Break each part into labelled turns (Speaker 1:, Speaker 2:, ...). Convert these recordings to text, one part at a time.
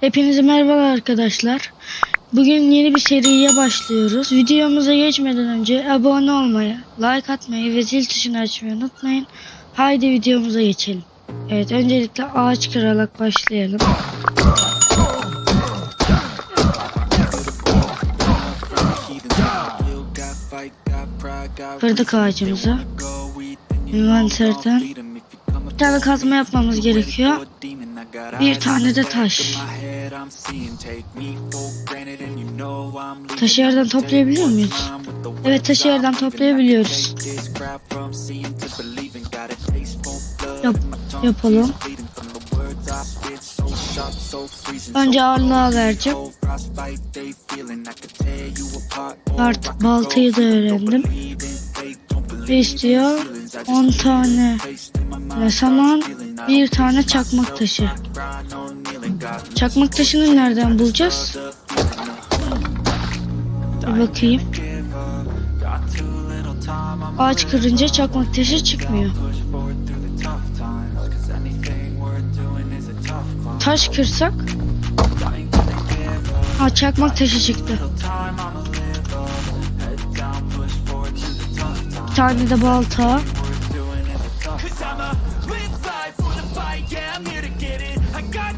Speaker 1: Hepinize merhaba arkadaşlar. Bugün yeni bir seriye başlıyoruz. Videomuza geçmeden önce abone olmayı, like atmayı ve zil tuşunu açmayı unutmayın. Haydi videomuza geçelim. Evet öncelikle ağaç kırarak başlayalım. Kırdık ağacımızı. Envanterden bir tane kazma yapmamız gerekiyor. Bir tane de taş. Taşı yerden toplayabiliyor muyuz? Evet taşı yerden toplayabiliyoruz. Yap, yapalım. Önce ağırlığa vereceğim. Artık baltayı da öğrendim. Ne istiyor? 10 tane ve saman, bir tane çakmak taşı. Çakmak taşını nereden bulacağız? Bakayım. Ağaç kırınca çakmak taşı çıkmıyor. Taş kırsak Ha çakmak taşı çıktı. Bir tane de balta.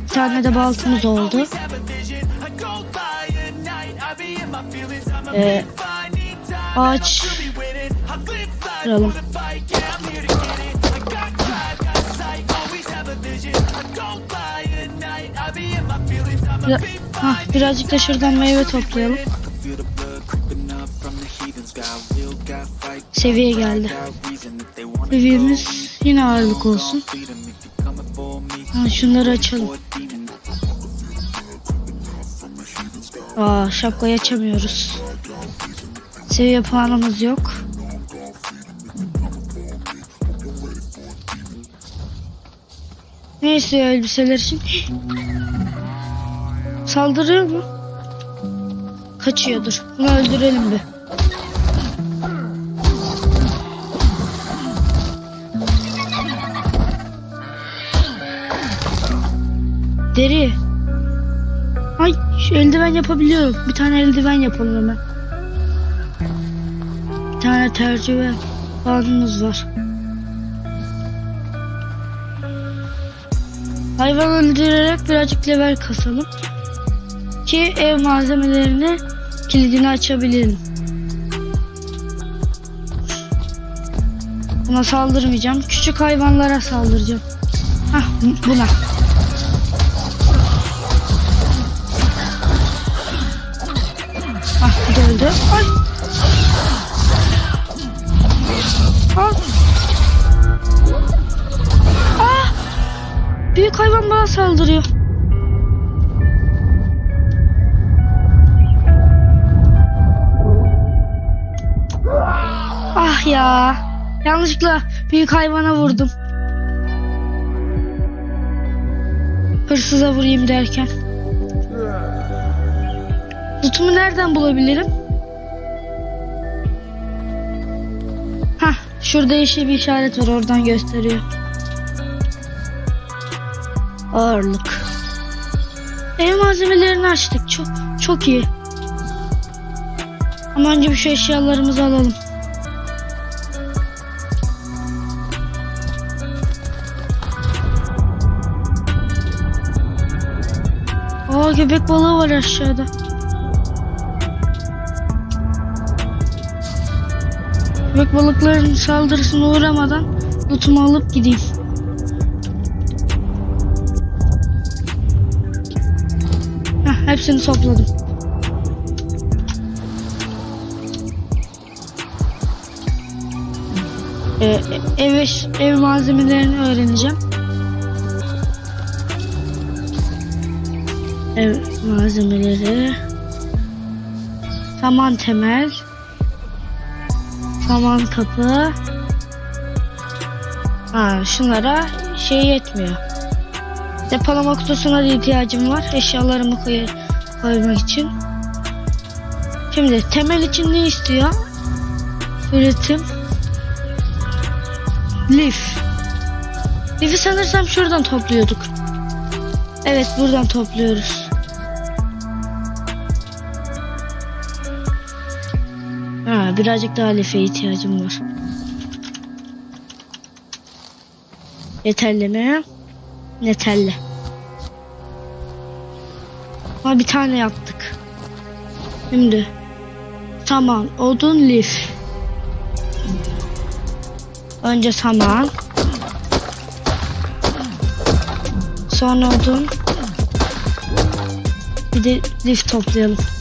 Speaker 1: Bir tane de baltamız oldu. Ee, ağaç kıralım. Biraz, hah, birazcık da şuradan meyve toplayalım. Seviye geldi. Seviyemiz yine ağırlık olsun. Ha, şunları açalım. Aa, şapkayı açamıyoruz. Seviye puanımız yok. Ne istiyor elbiseler için? Saldırıyor mu? Kaçıyordur. Bunu öldürelim bir. Deri. Eldiven yapabiliyorum. Bir tane eldiven yapalım hemen. Bir tane tercüme bağımız var. Hayvan öldürerek birazcık level kasalım. Ki ev malzemelerini kilidini açabilirim. Buna saldırmayacağım. Küçük hayvanlara saldıracağım. Hah buna. Ah bu da. Ay. Ah. Ah. Büyük hayvan bana saldırıyor. Ah ya. Yanlışlıkla büyük hayvana vurdum. Hırsıza vurayım derken. Lootumu nereden bulabilirim? Hah, şurada yeşil bir işaret var oradan gösteriyor. Ağırlık. Ev malzemelerini açtık. Çok çok iyi. Ama önce bir şu eşyalarımızı alalım. Aa köpek balığı var aşağıda. Köpek balıkların saldırısına uğramadan lootumu alıp gideyim. Heh, hepsini topladım. Ee, ev, ev malzemelerini öğreneceğim. Ev malzemeleri. Saman temel. Saman kapı. Ha, şunlara şey yetmiyor. Depolama kutusuna da ihtiyacım var. Eşyalarımı koy koymak için. Şimdi temel için ne istiyor? Üretim. Lif. Lif'i sanırsam şuradan topluyorduk. Evet buradan topluyoruz. Birazcık daha lefe ihtiyacım var. Yeterli mi? Yeterli. Ama bir tane yaptık. Şimdi saman, odun, lif. Önce saman. Sonra odun. Bir de lif toplayalım.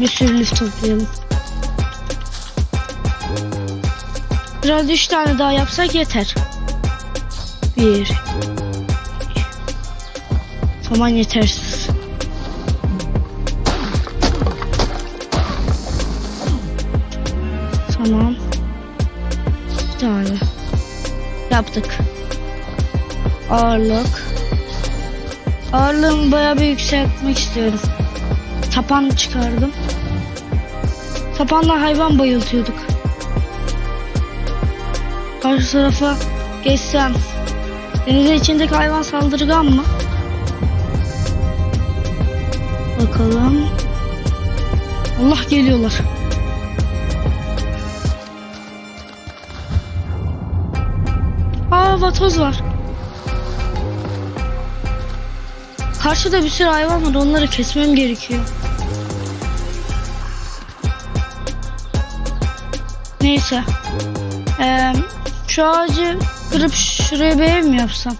Speaker 1: Bir sürü lif toplayalım. Biraz üç tane daha yapsak yeter. Bir. Saman yetersiz. Tamam. Bir tane. Yaptık. Ağırlık. Ağırlığımı bayağı bir yükseltmek istiyorum. Tapan çıkardım. Tapanla hayvan bayıltıyorduk. Karşı tarafa geçsem. Denizin içindeki hayvan saldırgan mı? Bakalım. Allah geliyorlar. Aa vatoz var. Karşıda bir sürü hayvan var. Onları kesmem gerekiyor. Neyse. Ee, şu ağacı kırıp şuraya bir ev mi yapsam?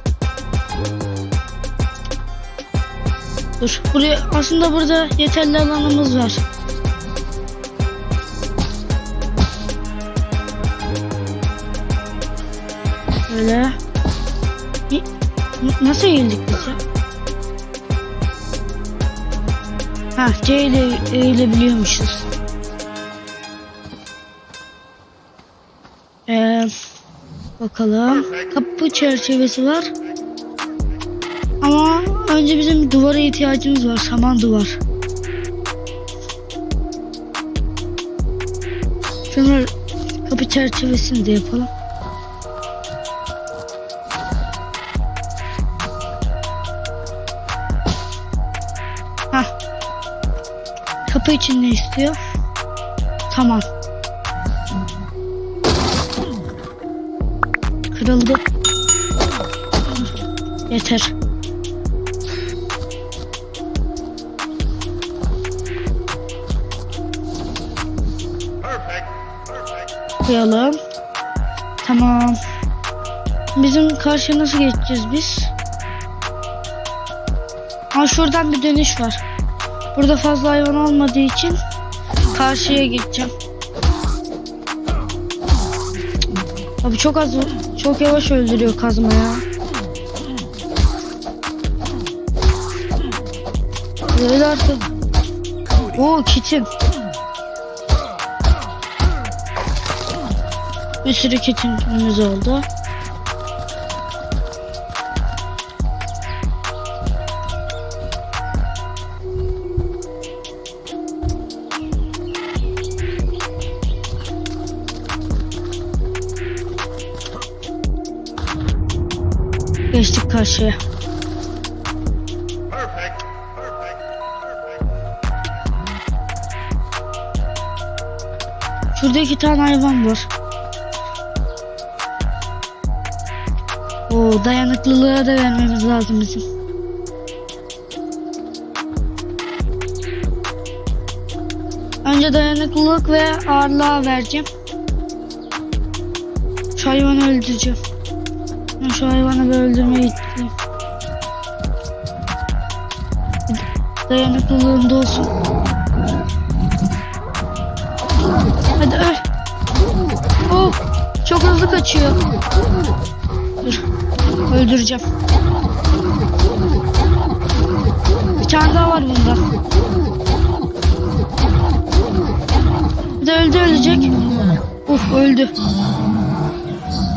Speaker 1: Dur. Buraya aslında burada yeterli alanımız var. Böyle. Nasıl eğildik biz ya? Ha C ile eğilebiliyormuşuz. Bakalım. Kapı çerçevesi var. Ama önce bizim duvara ihtiyacımız var. Saman duvar. Şunu kapı çerçevesini de yapalım. Hah. Kapı için ne istiyor? Tamam. Kırıldı. Yeter. Koyalım. Tamam. Bizim karşıya nasıl geçeceğiz biz? Ha şuradan bir dönüş var. Burada fazla hayvan olmadığı için karşıya gideceğim. Abi çok az çok yavaş öldürüyor kazma ya. Böyle artık. Oo kitim. Bir sürü kitimiz oldu. Şurada iki tane hayvan var. Oo, dayanıklılığa da vermemiz lazım bizim. Önce dayanıklılık ve ağırlığa vereceğim. Şu hayvanı öldüreceğim. Şu hayvanı bir öldürmeye gittim. Dayanıklılığım da olsun. Hadi öl. Oh, çok hızlı kaçıyor. Dur. Öldüreceğim. Bir tane daha var bunda. Bir de öldü ölecek. Uf öldü.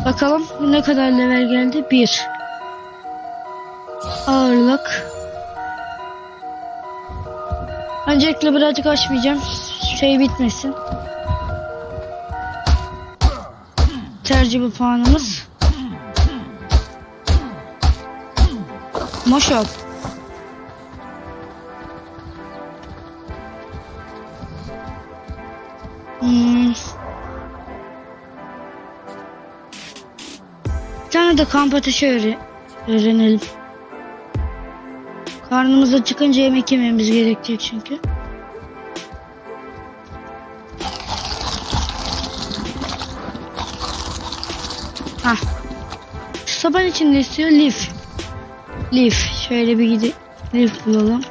Speaker 1: Bakalım ne kadar level geldi? Bir. Ağırlık. Öncelikle birazcık açmayacağım. Şey bitmesin. tercih puanımız. Moşop. Hmm. Bir tane de kamp ateşi öğrenelim. Karnımız acıkınca yemek yememiz gerekecek çünkü. Hah. Saban içinde istiyor lif. Lif. Şöyle bir gidip lif bulalım.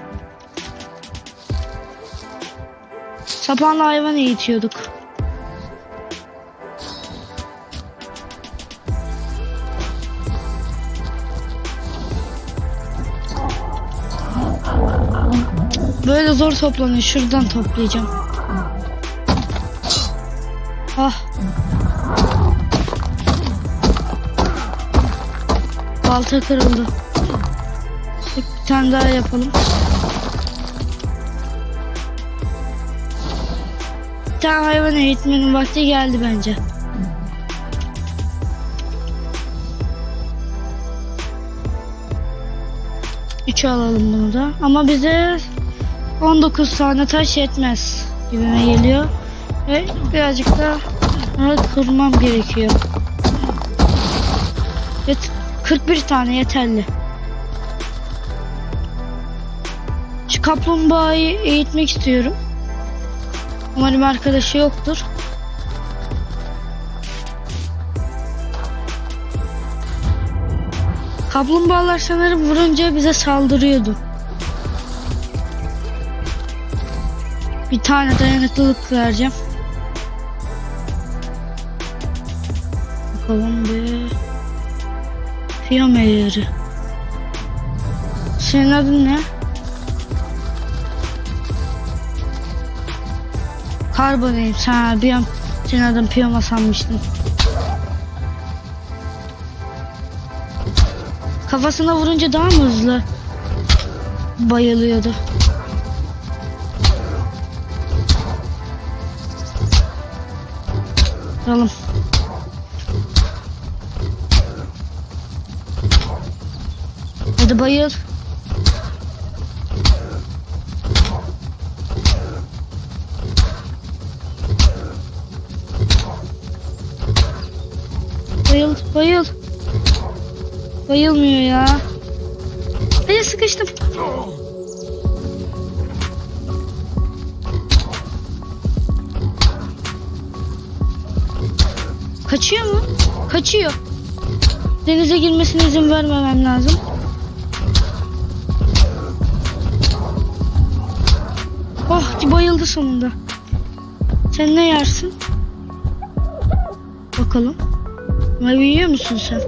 Speaker 1: Sapanla hayvan eğitiyorduk. Böyle zor toplanıyor. Şuradan toplayacağım. Balta kırıldı. Bir tane daha yapalım. Bir tane hayvan eğitmenin vakti geldi bence. Üçü alalım bunu da. Ama bize 19 tane taş yetmez gibime geliyor. Ve birazcık da kırmam gerekiyor. Evet, 41 tane yeterli. Şu kaplumbağayı eğitmek istiyorum. Umarım arkadaşı yoktur. Kaplumbağalar sanırım vurunca bize saldırıyordu. Bir tane dayanıklılık vereceğim. Bakalım bir. Fiyam ayarı. Senin adın ne? Karbonayım. Sen bir an senin adın Piyama sanmıştım. Kafasına vurunca daha mı hızlı bayılıyordu? Alalım. Hadi bayıl. Bayıl, bayıl. Bayılmıyor ya. Hadi sıkıştım. Kaçıyor mu? Kaçıyor. Denize girmesine izin vermemem lazım. Bayıldı sonunda. Sen ne yersin? Bakalım. Meyve yiyor musun sen?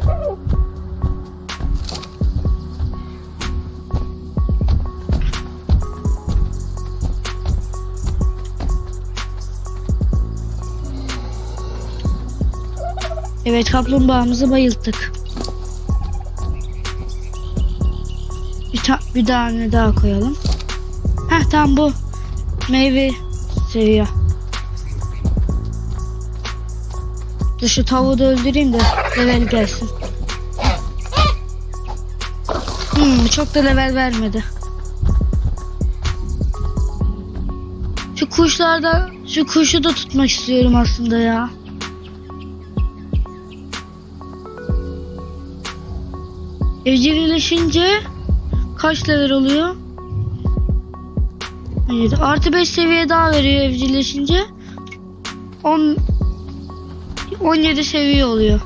Speaker 1: Evet kaplumbağamızı bayılttık. Bir, ta bir tane daha koyalım. Heh tam bu. Meyve seviyor. Dur şu tavuğu da öldüreyim de level gelsin. Hmm, çok da level vermedi. Şu kuşlarda şu kuşu da tutmak istiyorum aslında ya. Evcilleşince kaç level oluyor? Evet, artı 5 seviye daha veriyor evcilleşince. 10 17 seviye oluyor.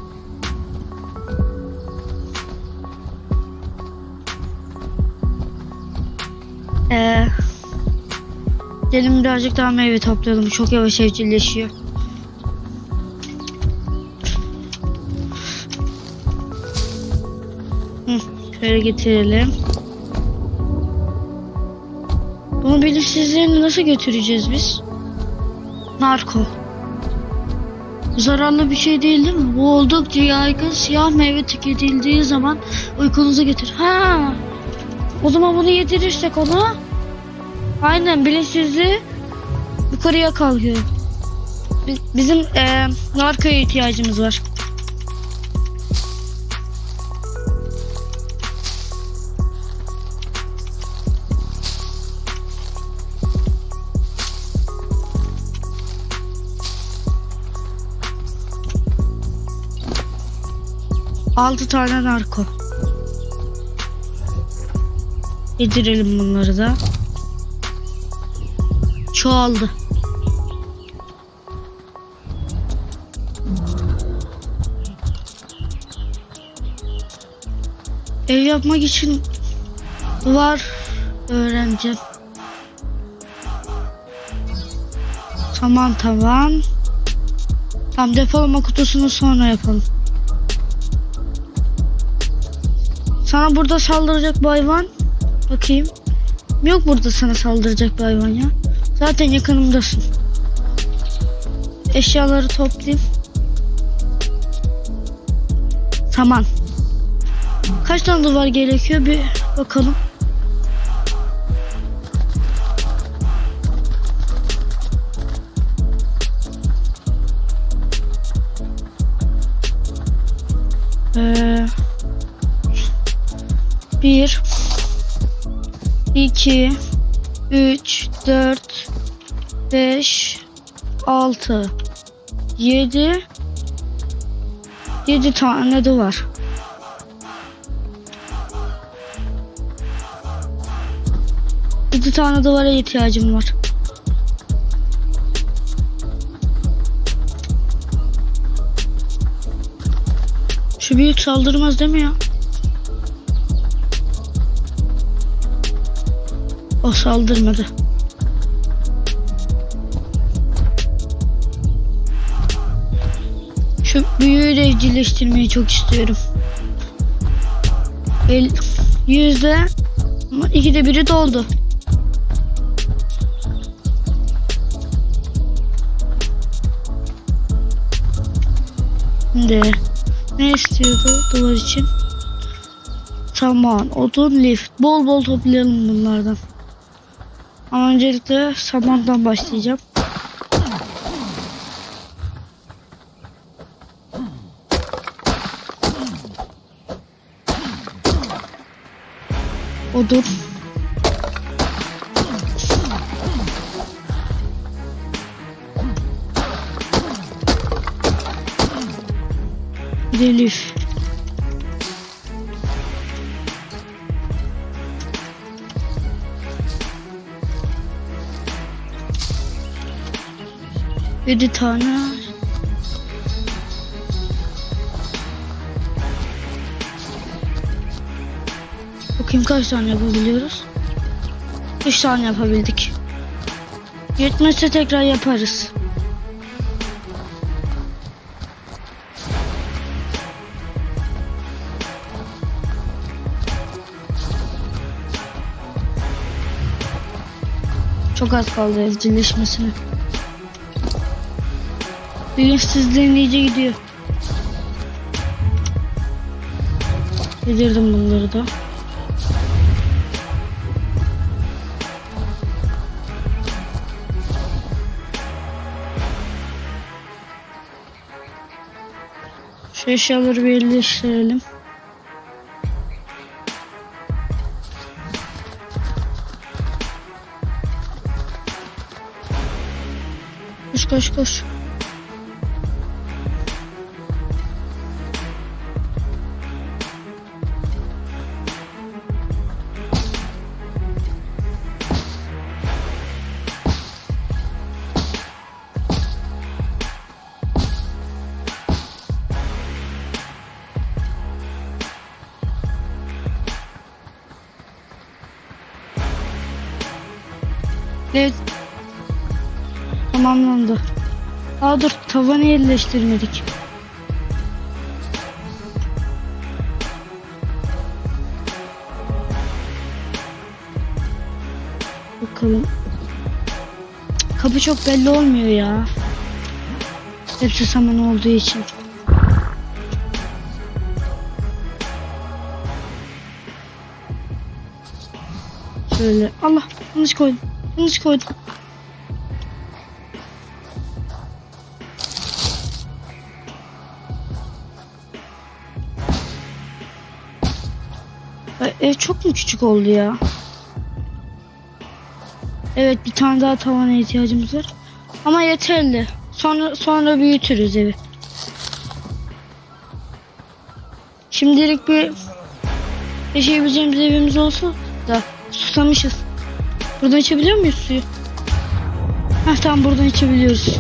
Speaker 1: Ee, gelin birazcık daha meyve toplayalım. Çok yavaş evcilleşiyor. Hı, şöyle getirelim. Bunu bilinçsizliğini nasıl götüreceğiz biz? Narko. Zararlı bir şey değil değil mi? Bu oldukça yaygın siyah meyve tüketildiği zaman uykunuzu getir. Ha. O zaman bunu yedirirsek ona aynen bilinçsizliği yukarıya kalkıyor. Bi- Bizim eee narkoya ihtiyacımız var. 6 tane narko. Yedirelim bunları da. Çoğaldı. Ev yapmak için duvar öğreneceğim. Tamam tamam. Tam depolama kutusunu sonra yapalım. Sana burada saldıracak bir hayvan. Bakayım. Yok burada sana saldıracak bir hayvan ya. Zaten yakınımdasın. Eşyaları toplayayım. Tamam. Kaç tane duvar gerekiyor bir bakalım. 2 3 4 5 6 7 7 tane duvar. Yedi tane duvara ihtiyacım var. Şu büyük saldırmaz değil mi ya? O saldırmadı. Şu büyüğü de evcilleştirmeyi çok istiyorum. El, yüzde ikide biri doldu. Şimdi ne istiyordu duvar için? Saman, odun, lift. Bol bol toplayalım bunlardan. Ama öncelikle samandan başlayacağım. Odur. Delif. 7 tane. Bakayım kaç tane yapabiliyoruz. 3 tane yapabildik. Yetmezse tekrar yaparız. Çok az kaldı evcilleşmesine. Bilinçsizliğin iyice gidiyor. Yedirdim bunları da. Şu eşyaları birleştirelim. Koş koş koş. Evet. Tamamlandı. Aa dur tavanı yerleştirmedik. Bakalım. Kapı çok belli olmuyor ya. Hepsi saman olduğu için. Şöyle. Allah yanlış koydum. Yanlış koydum. Ev çok mu küçük oldu ya? Evet bir tane daha tavana ihtiyacımız var. Ama yeterli. Sonra sonra büyütürüz evi. Şimdilik bir yaşayabileceğimiz evimiz olsa da susamışız. Buradan içebiliyor muyuz suyu? Heh tamam buradan içebiliyoruz.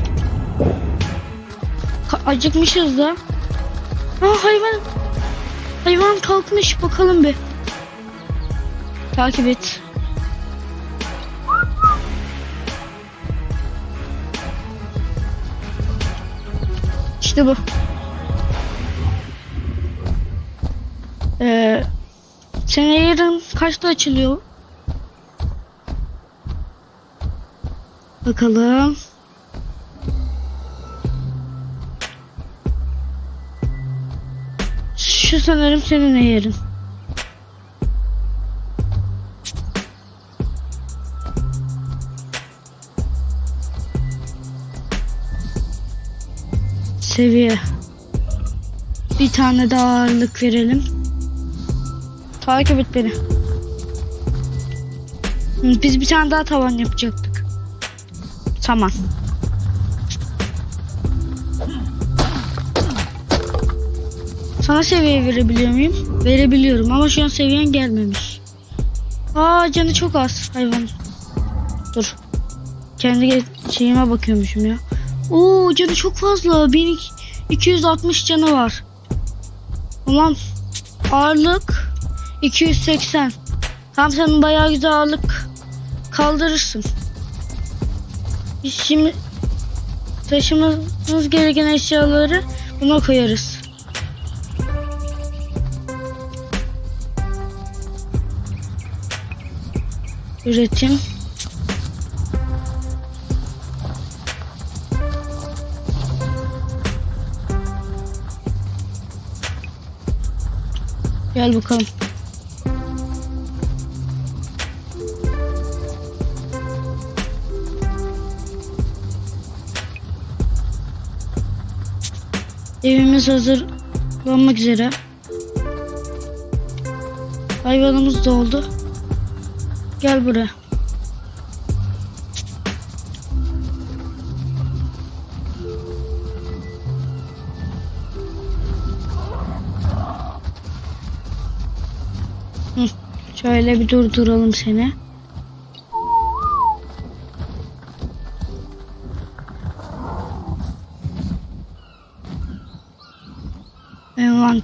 Speaker 1: Ka- acıkmışız da. Aa hayvan. Hayvan kalkmış bakalım bir. Takip et. İşte bu. Ee, sene yarın kaçta açılıyor? Bakalım. Şu sanırım senin yerin. Seviye. Bir tane daha ağırlık verelim. Takip et beni. Biz bir tane daha tavan yapacaktık. Tamam. Sana seviye verebiliyor muyum? Verebiliyorum ama şu an seviyen gelmemiş. Aa canı çok az hayvan. Dur. Kendi şeyime bakıyormuşum ya. Oo canı çok fazla. 1260 canı var. Ulan ağırlık 280. Tam sen bayağı güzel ağırlık kaldırırsın. Şimdi taşımamız gereken eşyaları buna koyarız. Üretim. Gel bakalım. Evimiz hazırlanmak üzere. Hayvanımız da oldu. Gel buraya. Şöyle bir durduralım seni.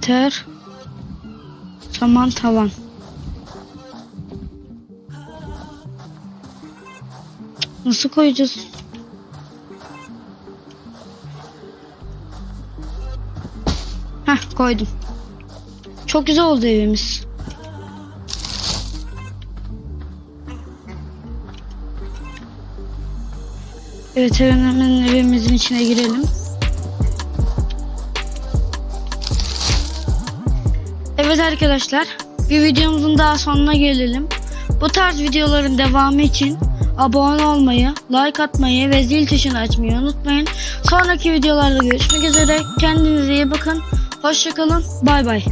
Speaker 1: Envanter. Saman tavan. Nasıl koyacağız? Heh koydum. Çok güzel oldu evimiz. Evet hemen evimizin içine girelim. Evet arkadaşlar bir videomuzun daha sonuna gelelim. Bu tarz videoların devamı için abone olmayı, like atmayı ve zil tuşunu açmayı unutmayın. Sonraki videolarda görüşmek üzere. Kendinize iyi bakın. Hoşçakalın. Bay bay.